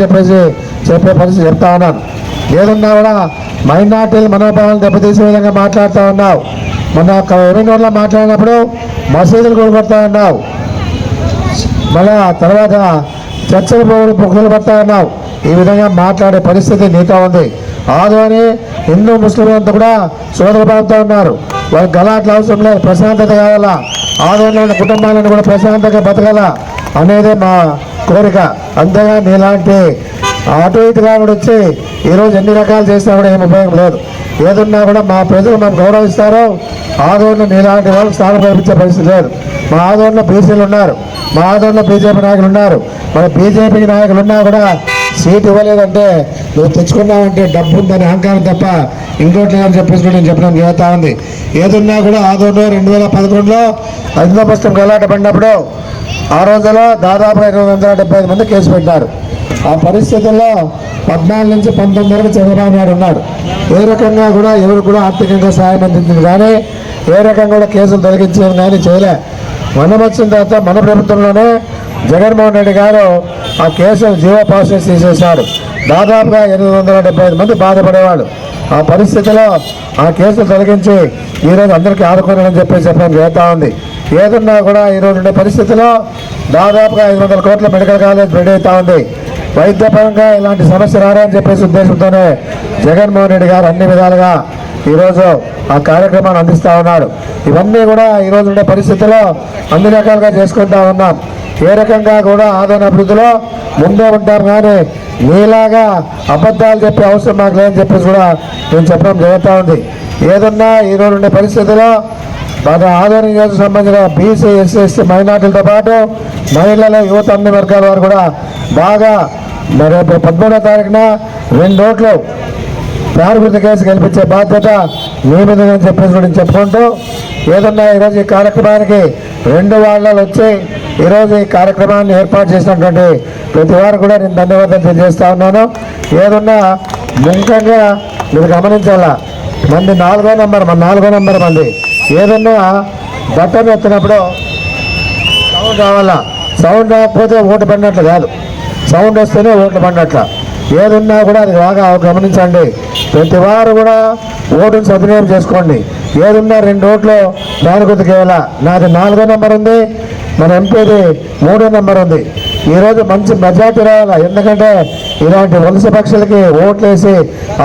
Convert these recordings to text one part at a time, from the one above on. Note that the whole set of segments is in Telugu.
చెప్పేసి చెప్పే పరిస్థితి చెప్తా ఉన్నాను. ఏదన్నా కూడా మైనార్టీల మనోభావాలను దెబ్బతీసే విధంగా మాట్లాడుతూ ఉన్నావు. మొన్న ఎమ్మెల్యేలో మాట్లాడినప్పుడు మసీదులు కూడబడతా ఉన్నావు. మళ్ళా తర్వాత చర్చలు పోగులు పొక్కులు పడతా ఉన్నావు. ఈ విధంగా మాట్లాడే పరిస్థితి నీతో ఉంది. ఆదోని హిందూ ముస్లిం అంతా కూడా సోదరభావంతో ఉన్నారు. వాళ్ళకి గలాట్లు అవసరం లేదు ప్రశాంతత కావాలా? ఆదోనిలో ఉన్న కుటుంబాలను కూడా ప్రశాంతంగా బతకాల? అనేది మా కోరిక అంతేగా నీలాంటి అటు ఇటుగా కూడా వచ్చి ఈరోజు ఎన్ని రకాలు చేసినా కూడా ఏం ఉపయోగం లేదు. ఏదున్నా కూడా మా ప్రజలు మనం గౌరవిస్తారో ఆదోళన నీలాంటి వాళ్ళు స్థానం కల్పించే పరిస్థితి లేదు. మా ఆదోళనలో బీసీలు ఉన్నారు. మా ఆదోళనలో బీజేపీ నాయకులు ఉన్నారు. మన బీజేపీ నాయకులు ఉన్నా కూడా సీట్ ఇవ్వలేదంటే నువ్వు తెచ్చుకున్నావంటే డబ్బు ఉందని అహంకారం తప్ప ఇంకోటి లేదని చెప్పేసి నేను చెప్పడం జరుగుతూ ఉంది. ఏదున్నా కూడా ఆదోళన రెండు వేల పదకొండులో పుస్తకం గలాట పడినప్పుడు ఆ రోజుల్లో దాదాపుగా ఇరవై వందల డెబ్బై ఐదు మంది కేసు పెట్టారు. ఆ పరిస్థితుల్లో పద్నాలుగు నుంచి పంతొమ్మిది వరకు చంద్రబాబు నాయుడు ఉన్నాడు. ఏ రకంగా కూడా ఎవరు కూడా ఆర్థికంగా సహాయం అందించింది కానీ ఏ రకంగా కూడా కేసులు తొలగించేది కానీ చేయలే. మనం వచ్చిన తర్వాత మన ప్రభుత్వంలోనే జగన్మోహన్ రెడ్డి గారు ఆ కేసులు జీవో ప్రాసెస్ తీసేశాడు దాదాపుగా ఎనిమిది వందల డెబ్బై ఐదు మంది బాధపడేవాడు ఆ పరిస్థితిలో ఆ కేసులు తొలగించి ఈరోజు అందరికీ ఆదుకోవాలని చెప్పేసి చెప్పడం జరుగుతూ ఉంది. ఏదున్నా కూడా ఈరోజు ఉండే పరిస్థితిలో దాదాపుగా ఐదు వందల కోట్ల మెడికల్ కాలేజ్ రెడీ అవుతా ఉంది. వైద్యపరంగా ఇలాంటి సమస్య రారని చెప్పేసి ఉద్దేశంతోనే జగన్మోహన్ రెడ్డి గారు అన్ని విధాలుగా ఈరోజు ఆ కార్యక్రమాన్ని అందిస్తూ ఉన్నాడు ఇవన్నీ కూడా ఈరోజు ఉండే పరిస్థితుల్లో అన్ని రకాలుగా చేసుకుంటా ఉన్నాం. ఏ రకంగా కూడా ఆదరణ అభివృద్ధిలో ముందే ఉంటాం కానీ మీలాగా అబద్ధాలు చెప్పే అవసరం మాకు లేదని చెప్పేసి కూడా నేను చెప్పడం జరుగుతూ ఉంది. ఏదన్నా ఈరోజు ఉండే పరిస్థితుల్లో మన ఆదరణ నియోజక సంబంధించిన బీసీ ఎస్సీ ఎస్టీ మైనార్టీలతో పాటు మహిళలు యువత అన్ని వర్గాల వారు కూడా బాగా మరి రేపు పదమూడో తారీఖున రెండు ఓట్లు ప్రారంభిత కేసు గెలిపించే బాధ్యత మీ మీద చెప్పేసి కూడా చెప్పుకుంటూ ఏదన్నా ఈరోజు ఈ కార్యక్రమానికి రెండు వాళ్ళు వచ్చి ఈరోజు ఈ కార్యక్రమాన్ని ఏర్పాటు చేసినటువంటి ప్రతి వారు కూడా నేను ధన్యవాదాలు తెలియజేస్తా ఉన్నాను. ఏదన్నా ముఖ్యంగా మీరు గమనించాలా? మంది నాలుగో నెంబర్ మన నాలుగో నెంబర్ మంది. ఏదన్నా బట్టం ఎత్తినప్పుడు సౌండ్ రావాలా? సౌండ్ రాకపోతే ఓటు పడినట్లు కాదు. సౌండ్ వస్తేనే ఓట్లు పడినట్ల. ఏదున్నా కూడా అది బాగా గమనించండి. ప్రతి వారు కూడా ఓటును సద్వినియోగం చేసుకోండి. ఏదున్నా రెండు ఓట్లు దాని కొద్దికి నాది నాలుగో నెంబర్ ఉంది. మన ఎంపీది మూడో నెంబర్ ఉంది. ఈరోజు మంచి మెజార్టీ రావాలా? ఎందుకంటే ఇలాంటి వలస పక్షులకి ఓట్లేసి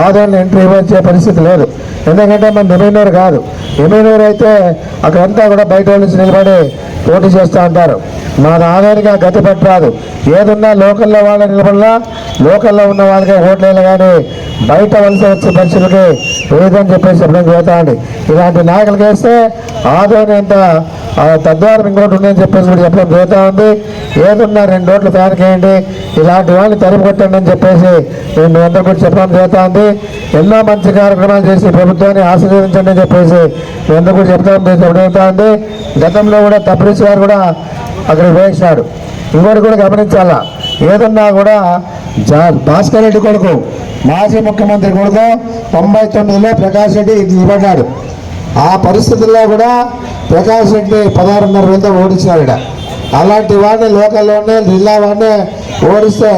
ఆదాయాన్ని ఎంట్రీ ఇవ్వచ్చే పరిస్థితి లేదు. ఎందుకంటే మన ఎమ్మెల్యేరు కాదు. ఎమ్మెల్యేరు అయితే అక్కడంతా కూడా బయట వాళ్ళ నుంచి నిలబడి పోటీ చేస్తూ ఉంటారు. మన ఆ గతి పట్టరాదు. ఏదున్నా లోకల్లో వాళ్ళ నిలబడలా లోకల్లో ఉన్న వాళ్ళకే ఓట్లేదు కానీ బయట వలస వచ్చే పక్షులకి లేదని చెప్పేసి చెప్పడం జరుగుతుంది ఇలాంటి నాయకులకి వేస్తే ఆదోని అంత తద్వారం ఇంకోటి ఉందని చెప్పేసి కూడా చెప్పడం జరుగుతూ ఉంది. ఏదున్నా రెండు రోడ్లు తయారు చేయండి. ఇలాంటి వాళ్ళని తరిమి కొట్టండి అని చెప్పేసి నేను మీ అందరూ కూడా చెప్పడం జరుగుతూ ఉంది. ఎన్నో మంచి కార్యక్రమాలు చేసి ప్రభుత్వాన్ని ఆశీర్వదించండి అని చెప్పేసి మీ అందరూ కూడా చెప్తాం జరుగుతూ ఉంది. గతంలో కూడా తప్పిసి గారు కూడా అక్కడికి వేశాడు ఇంకోటి కూడా గమనించాలా? ఏదన్నా కూడా జా భాస్కర్ రెడ్డి కొడుకు మాజీ ముఖ్యమంత్రి కొడుకు తొంభై తొమ్మిదిలో ప్రకాష్ రెడ్డి నిలబడ్డాడు ఆ పరిస్థితుల్లో కూడా ప్రకాష్ రెడ్డి పదహారున్నర వేలతో ఓడించినాడు అలాంటి వాడిని లోకల్లోనే జిల్లా వాడిని ఓడిస్తే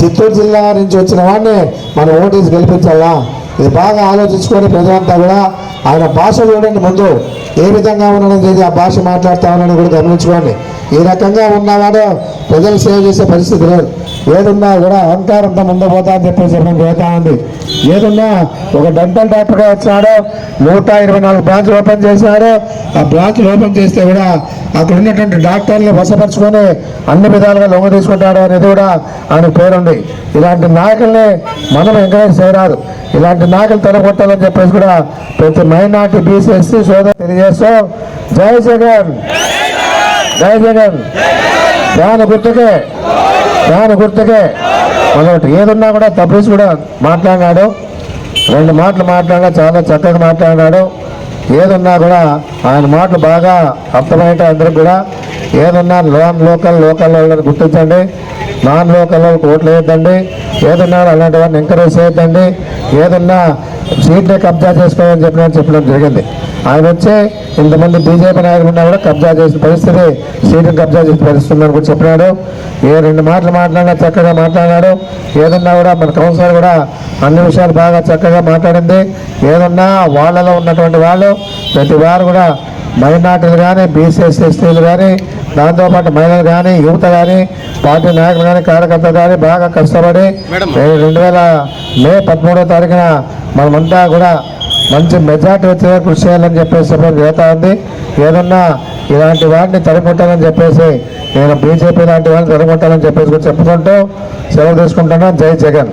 చిత్తూరు జిల్లా నుంచి వచ్చిన వాడిని మనం ఓటేసి గెలిపించాలా? ఇది బాగా ఆలోచించుకొని ప్రజలంతా కూడా ఆయన భాష చూడండి ముందు ఏ విధంగా ఉన్నాడని చెప్పి ఆ భాష మాట్లాడుతా ఉన్నాడని కూడా గమనించుకోండి. ఈ రకంగా ఉన్నవాడు ప్రజలు సేవ చేసే పరిస్థితి లేదు. ఏదున్నా కూడా అహంకారంతో ముందు పోతా అని చెప్పేసి చెప్పడం జరుగుతూ ఉంది. ఏదున్నా ఒక డెంటల్ డాక్టర్గా వచ్చాడో నూట ఇరవై నాలుగు బ్రాంచ్లు ఓపెన్ చేశాడు. ఆ బ్రాంచ్లు ఓపెన్ చేస్తే కూడా అక్కడ ఉన్నటువంటి డాక్టర్లు వసపరుచుకొని అన్ని విధాలుగా లొంగ తీసుకుంటాడు అనేది కూడా ఆయన పేరుంది. ఇలాంటి నాయకుల్ని మనం ఎంకరేజ్ చేయరాదు. ఇలాంటి నాయకులు తెరగొట్టాలని చెప్పేసి కూడా ప్రతి మైనార్టీ బీసీ ఎస్సీ సోదరు తెలియజేస్తూ జై జగన్! జై జగన్! దాని గుర్తుకే దాని గుర్తుకే. మొదటి ఏదున్నా కూడా తప్పేసి కూడా మాట్లాడినాడు. రెండు మాటలు మాట్లాడినా చాలా చక్కగా మాట్లాడినాడు. ఏదున్నా కూడా ఆయన మాటలు బాగా అర్థమయ్యేట అందరికి కూడా ఏదన్నా నాన్ లోకల్ లోకల్ వాళ్ళని గుర్తించండి. నాన్ లోకల్ వాళ్ళకి ఓట్లు వేయద్దండి. ఏదన్నా అలాంటి వాడిని ఎంకరేజ్ చేయొద్దండి. ఏదన్నా సీట్ని కబ్జా చేసుకోవాలని చెప్పిన చెప్పడం జరిగింది. ఆయన వచ్చే ఇంతమంది బీజేపీ నాయకులు ఉన్నా కూడా కబ్జా చేసిన పరిస్థితి సీటును కబ్జా చేసిన పరిస్థితి ఉందని కూడా చెప్పినాడు. ఏ రెండు మాటలు మాట్లాడినా చక్కగా మాట్లాడినాడు ఏదన్నా కూడా మన కౌన్సిలర్ కూడా అన్ని విషయాలు బాగా చక్కగా మాట్లాడింది. ఏదన్నా వాళ్ళలో ఉన్నటువంటి వాళ్ళు ప్రతి వారు కూడా మైనార్టీలు కానీ బీసీఎస్ ఎస్టీలు కానీ దాంతోపాటు మహిళలు కానీ యువత కానీ పార్టీ నాయకులు కానీ కార్యకర్తలు కానీ బాగా కష్టపడి రెండు వేల మే పదమూడవ తారీఖున మనమంతా కూడా మంచి మెజార్టీ వచ్చే కృషి చేయాలని చెప్పేసి జరుగుతూ ఉంది. ఏదన్నా ఇలాంటి వాటిని తరిముట్టాలని చెప్పేసి నేను బీజేపీ లాంటి వాళ్ళని తరిముట్టాలని చెప్పేసి కూడా చెప్పుకుంటూ సెలవు తీసుకుంటున్నాను. జై జగన్.